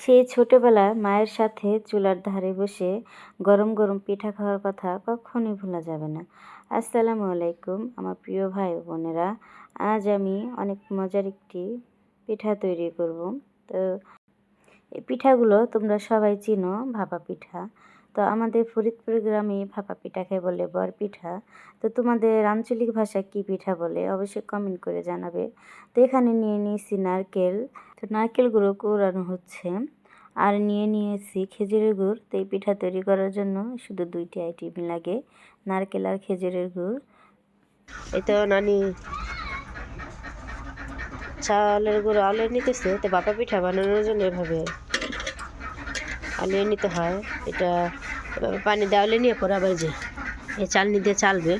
সেই ছোটবেলায় মায়ের সাথে চুলার ধারে বসে গরম গরম পিঠা খাওয়ার কথা কখনোই ভোলা যাবে না। আসসালামু আলাইকুম, আমার প্রিয় ভাই বোনেরা। আজ আমি অনেক মজার একটি পিঠা তৈরি করব। তো, এই পিঠাগুলো তোমরা সবাই চিনো, ভাপা পিঠা। তো আমাদের ফরিদপুর গ্রামে ভাপা পিঠাকে বলে, বর পিঠা। তো তোমাদের আঞ্চলিক ভাষায় কী পিঠা বলে, অবশ্যই কমেন্ট করে জানাবে। তো এখানে নিয়ে নিয়েছি নারকেল। তো নারকেল গুঁড়ো কোরানো হচ্ছে। আর নিয়ে নিয়েছি খেজুরের গুড়। তো এই পিঠা তৈরি করার জন্য শুধু দুইটি আইটেম লাগে, নারকেল আর খেজুরের গুড়। এই তো নানি চালের গুঁড়ো আলু নিতেছে তো বাপা পিঠা বানানোর জন্য এভাবে। আলু নিতে হয়। এটা পানি দেওয়ালে নিয়ে পরে আবার যে এই চালনি দিয়ে চালবে।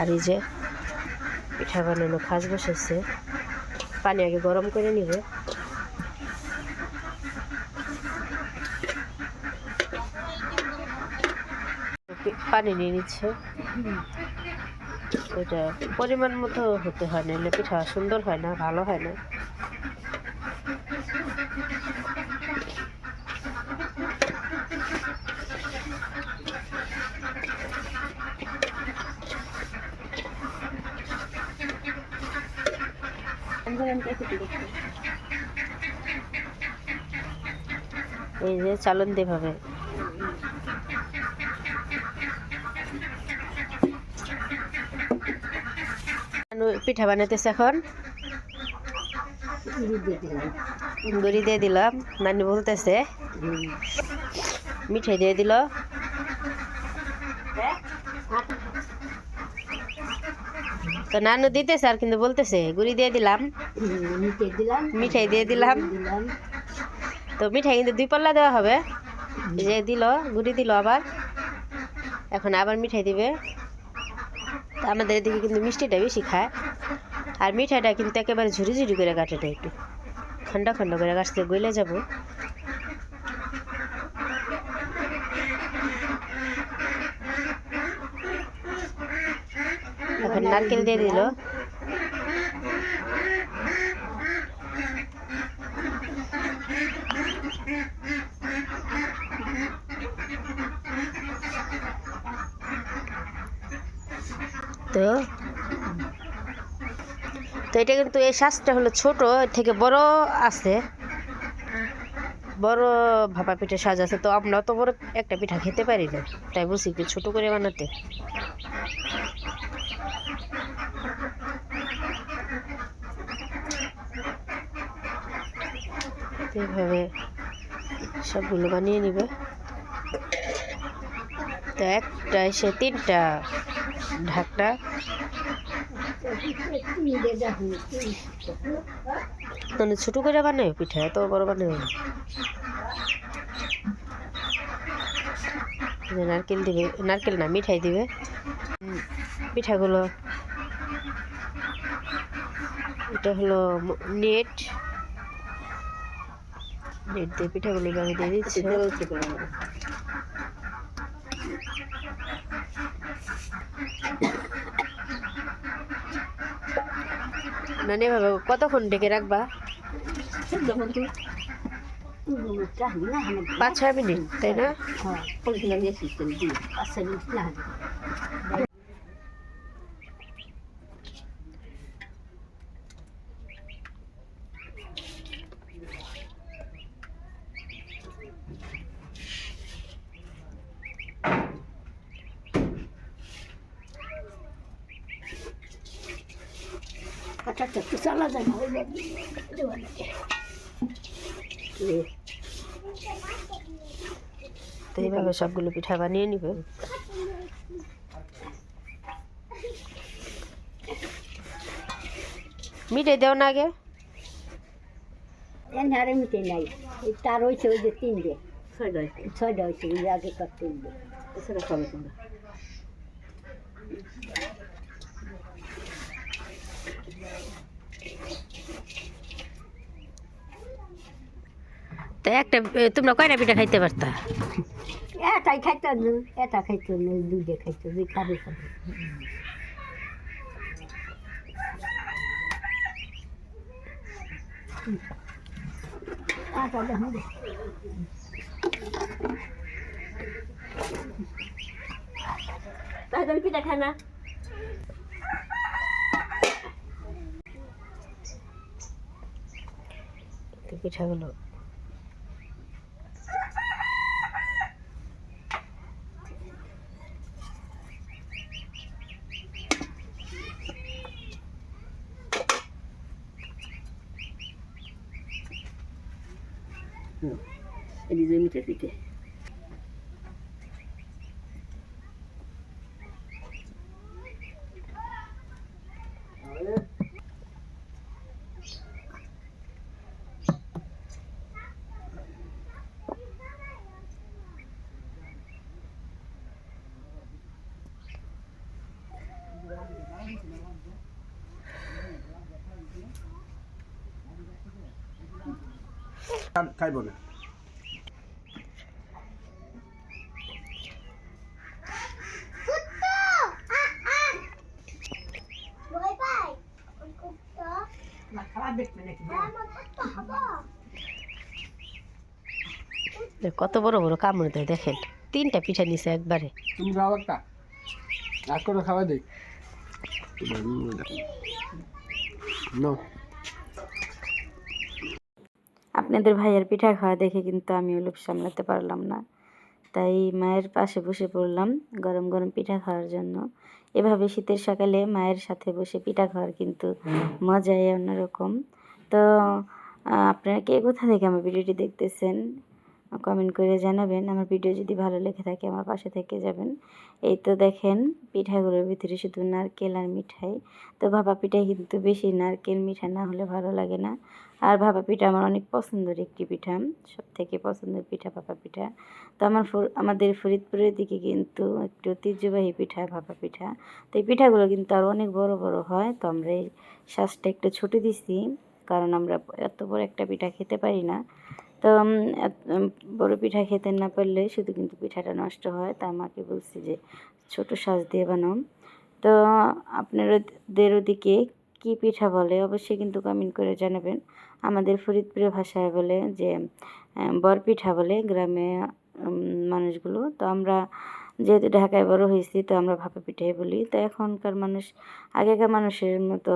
আর এই যে পিঠা বানানো খাস বসেছে। পানি আগে গরম করে নিবে। পানি নিয়ে নিচ্ছে। ওইটা পরিমাণ মতো হতে হয় না পিঠা সুন্দর হয় না, ভালো হয় না। এই যে চালন দেভাবে পিঠা বানাইতেছে এখন। গুড়ি দিয়ে দিলাম। নানি বলতেছে, মিঠাই দিয়ে দিল। তো নানু দিতেছে আর কিন্তু বলতেছে, গুড়ি দিয়ে দিলাম। মিঠাই দিয়ে দিলাম। তো মিঠাই কিন্তু দুই পাল্লা দেওয়া হবে। যে দিল, গুড়ি দিল আবার। এখন আবার মিঠাই দিবে। আমাদের এদিকে কিন্তু মিষ্টিটা বেশি খায়। আর মিঠাইটা কিন্তু একেবারে ঝুড়ি ঝুড়ি করে কাটে না একটু। খন্ড খন্ড করে কাটতে গলে যাব। এখন নারকেল দিয়ে দিল। তো। তো এটা কিন্তু এই শ্বাসটা হলো ছোট, এর থেকে বড় আছে। বড় ভাপা পিঠে সাজ আছে, তো আমরা অত বড় একটা পিঠা খেতে পারি না। তাই বলছি একটু ছোট করে বানাতে। এইভাবে সবগুলো বানিয়ে নিবে। তো একটা এসে তিনটা। ঢাকটা মানে ছোট করে বানায় পিঠা, এত বড় বানায় নারকেল দিবে, নারকেল না, মিঠাই দিবে। পিঠাগুলো। এটা হলো নেট। নেট দিয়ে পিঠাগুলো দিয়ে দিচ্ছে। নানি এভাবে কতক্ষণ ডেকে রাখবা? পাঁচ ছয় মিনিট তাই না? তো এইভাবে সবগুলো পিঠা বানিয়ে নিবে। মিঠাই দেও না আগে। এনহারে মিটে নাই। এই তার হয়েছে ওই যে তিনটে। ছয়টা হয়েছে ওই যে আগেকার তিনটে। এছাড়া সবে তোমরা তো একটা তোমরা কয়টা পিঠা খাইতে পারতা? এটাই খাইতো এটা খাইতো দুধে খাইতো দুই খাবে খাবে। আচ্ছা তাহলে পিঠা খায় না তো পিঠাগুলো এটি জমিতে পিঠে খাইব না। কত বড় বড় কামড় দেয় দেখেন। তিনটা পিঠা নিছে একবারে। তুমি খাও একটা। এক করে খাওয়া দিই নো আপনাদের ভাইয়ের পিঠা খাওয়া দেখে কিন্তু আমি লোভ সামলাতে পারলাম না। তাই মায়ের পাশে বসে পড়লাম গরম গরম পিঠা খাওয়ার জন্য। এভাবে শীতের সকালে মায়ের সাথে বসে পিঠা খাওয়ার কিন্তু মজাই অন্যরকম। তো আপনারা কে কোথা থেকে আমার ভিডিওটি দেখতেছেন কমেন্ট করে জানাবেন। আমার ভিডিও যদি ভালো লেগে থাকে আমার পাশে থেকে যাবেন। এই তো দেখেন পিঠাগুলোর ভিতরে শুধু নারকেল আর মিঠাই। তো ভাপা পিঠায় কিন্তু বেশি নারকেল মিঠা না হলে ভালো লাগে না। আর ভাপা পিঠা আমার অনেক পছন্দের একটি পিঠা সব থেকে পছন্দের পিঠা ভাপা পিঠা। তো আমার আমাদের ফরিদপুরের দিকে কিন্তু একটু ঐতিহ্যবাহী পিঠা, ভাপা পিঠা। তো এই পিঠাগুলো কিন্তু আরও অনেক বড় বড় হয়। তো আমরা এই শ্বাসটা একটু ছোটো দিছি, কারণ আমরা এত বড় একটা পিঠা খেতে পারি না। তো বড় পিঠা খেতে না পারলে শুধু কিন্তু পিঠাটা নষ্ট হয়। তা আমাকে বলছি যে ছোট শ্বাস দিয়ে বানাও। তো আপনাদের ওদিকে কী পিঠা বলে, অবশ্যই কিন্তু কমেন্ট করে জানাবেন। আমাদের ফরিদপুরের ভাষায় বলে যে বরপিঠা বলে গ্রামে মানুষগুলো। তো আমরা যেহেতু ঢাকায় বড় হয়েছি, তো আমরা ভাপা পিঠাই বলি। তো এখনকার মানুষ, আগেকার মানুষের মতো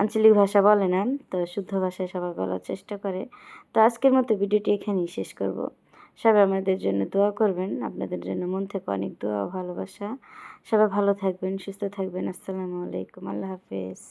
আঞ্চলিক ভাষা বলে না, তো শুদ্ধ ভাষায় সবাই বলার চেষ্টা করে। তো আজকের মতো ভিডিওটি এখানেই শেষ করব। সবাই আমাদের জন্য দোয়া করবেন। আপনাদের জন্য মন থেকে অনেক দোয়া ভালোবাসা। সবাই ভালো থাকবেন, সুস্থ থাকবেন। আসসালামু আলাইকুম। আল্লাহ হাফেজ।